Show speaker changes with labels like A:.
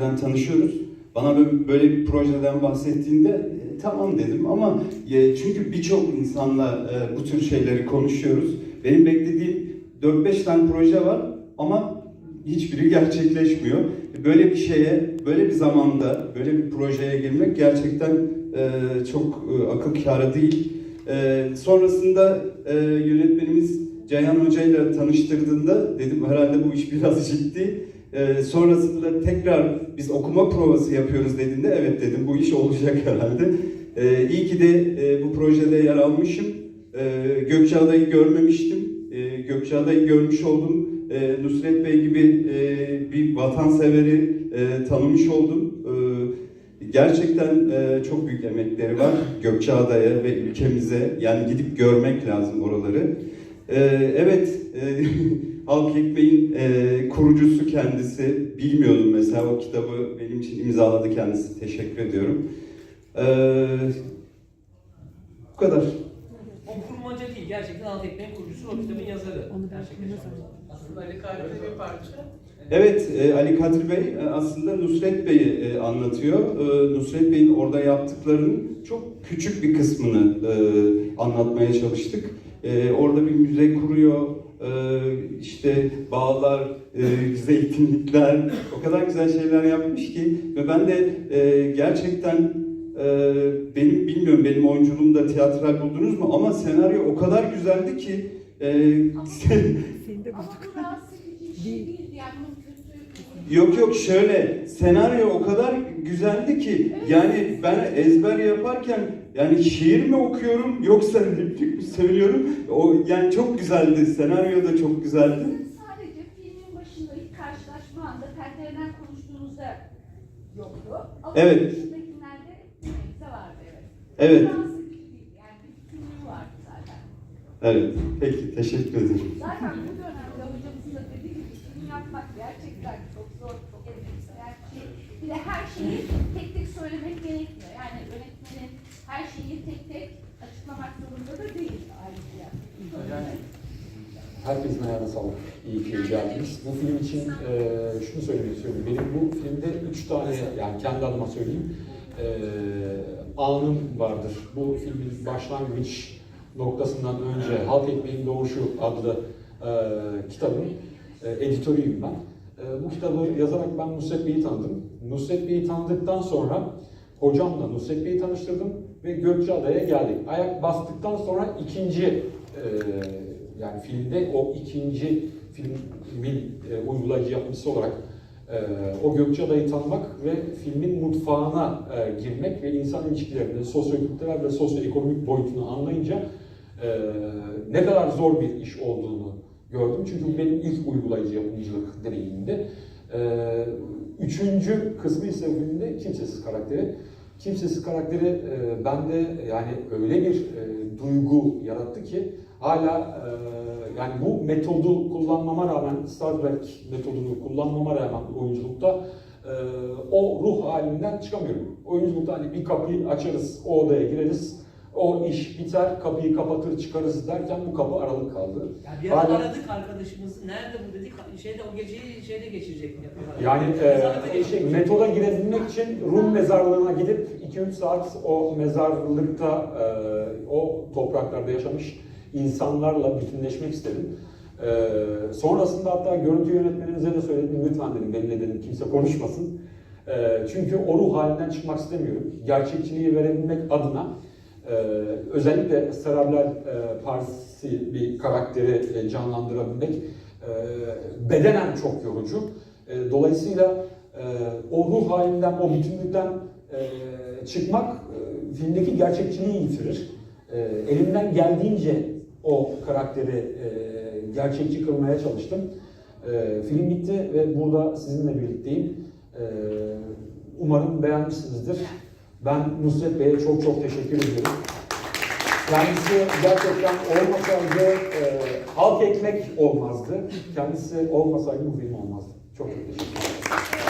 A: Ben tanışıyoruz. Bana böyle- bir projeden bahsettiğinde e, tamam dedim ama e, çünkü birçok insanla e, bu tür şeyleri konuşuyoruz. Benim beklediğim 4-5 tane proje var ama hiçbiri gerçekleşmiyor. Böyle bir şeye, böyle bir zamanda, böyle bir projeye girmek gerçekten e, çok e, akıl kârı değil. E, sonrasında e, yönetmenimiz Ceyhan Hoca ile tanıştırdığında dedim herhalde bu iş biraz ciddi. Ee, sonrasında tekrar biz okuma provası yapıyoruz dediğinde evet dedim bu iş olacak herhalde. Ee, iyi ki de e, bu projede yer almışım. Ee, Gökçeada'yı görmemiştim. Ee, Gökçeada'yı görmüş oldum. Ee, Nusret Bey gibi e, bir vatanseveri e, tanımış oldum. Ee, gerçekten e, çok büyük emekleri var Gökçeada'ya ve ülkemize. Yani gidip görmek lazım oraları. Ee, evet, e, Halk Ekmeğin e, kurucusu kendisi. Bilmiyordum mesela o kitabı benim için imzaladı kendisi. Teşekkür ediyorum. Ee, bu kadar.
B: O kurmaca değil, gerçekten alt ekmeğin kurucusu, o kitabın yazarı.
C: Onu ben
D: Aslında Ali Kaybe'de bir parça.
A: Evet, e, Ali Kadri Bey e, aslında Nusret Bey'i e, anlatıyor. E, Nusret Bey'in orada yaptıklarının çok küçük bir kısmını e, anlatmaya çalıştık. E, orada bir müze kuruyor, e, işte bağlar, e, zeytinlikler, o kadar güzel şeyler yapmış ki ve ben de e, gerçekten e, benim bilmiyorum benim oyunculuğumu da tiyatral buldunuz mu ama senaryo o kadar güzeldi ki e,
C: Seni de
D: Ama
C: bulduk.
D: bu rahatsız edici bir şey değil. Yani bunun kötü...
A: Yok yok şöyle senaryo o kadar güzeldi ki yani ben ezber yaparken yani şiir mi okuyorum yoksa replik mi söylüyorum o yani çok güzeldi senaryo da çok güzeldi.
D: Sadece filmin başında ilk karşılaşma anda perdeleden konuştuğunuzda yoktu. Ama
A: Evet.
D: dışındakilerde neyse vardı evet.
A: Evet.
D: Yani bir vardı zaten.
A: Evet peki teşekkür ederim.
D: Zaten bu dönemde hocamızın da dediği gibi film yapmak gerçekten çok zor, çok emeksel bir şey. Bir de her şeyi tek tek söylemek gerekmiyor. Yani yönetmenin her şeyi tek tek açıklamak zorunda da değil ayrıca.
E: Yani herkesin ayağına sağlık. İyi ki geldiniz. Bu film için e, şunu söylemek istiyorum. Benim bu filmde üç tane, yani kendi adıma söyleyeyim, e, anım vardır. Bu filmin başlangıç noktasından önce Halk Ekmeğin Doğuşu adlı e, kitabın e, editörüyüm ben. E, bu kitabı yazarak ben Nusret Bey'i tanıdım. Nusret Bey'i tanıdıktan sonra hocamla Nusret Bey'i tanıştırdım ve Gökçeada'ya geldik. Ayak bastıktan sonra ikinci e, yani filmde o ikinci filmin e, uygulayıcı yapımcısı olarak e, o Gökçeada'yı tanımak ve filmin mutfağına e, girmek ve insan ilişkilerinin sosyo-kültürel ve sosyoekonomik boyutunu anlayınca e, ne kadar zor bir iş olduğunu gördüm. Çünkü benim ilk uygulayıcı yapımcılık deneyimimdi. E, üçüncü kısmı ise filmde kimsesiz karakteri. Kimsesiz karakteri e, bende yani öyle bir e, duygu yarattı ki hala e, yani bu metodu kullanmama rağmen Star Trek metodunu kullanmama rağmen oyunculukta e, o ruh halinden çıkamıyorum. Oyunculukta hani bir kapıyı açarız, o odaya gireriz, o iş biter, kapıyı kapatır çıkarız derken bu kapı aralık kaldı.
B: Ya bir ara
E: Hala-
B: aradık arkadaşımızı, nerede bu dedik, şeyde o geceyi şeyde geçirecek?
E: Yani e, şey, metoda girebilmek için Rum mezarlığına gidip 2-3 saat o mezarlıkta e, o topraklarda yaşamış insanlarla bütünleşmek istedim. E, sonrasında hatta görüntü yönetmeninize de söyledim lütfen dedim benimle dedim kimse konuşmasın. E, çünkü o ruh halinden çıkmak istemiyorum. Gerçekçiliği verebilmek adına e, özellikle serebral e, partisi bir karakteri e, canlandırabilmek e, bedenen çok yorucu. E, dolayısıyla e, o ruh halinden, o bütünlükten e, çıkmak e, filmdeki gerçekçiliği yitirir. E, elimden geldiğince o karakteri e, gerçekçi kılmaya çalıştım. E, film bitti ve burada sizinle birlikteyim. E, umarım beğenmişsinizdir. Ben Nusret Bey'e çok çok teşekkür ediyorum. Kendisi gerçekten olmasaydı e, halk ekmek olmazdı. Kendisi olmasaydı bu film olmazdı. Çok çok teşekkür ederim.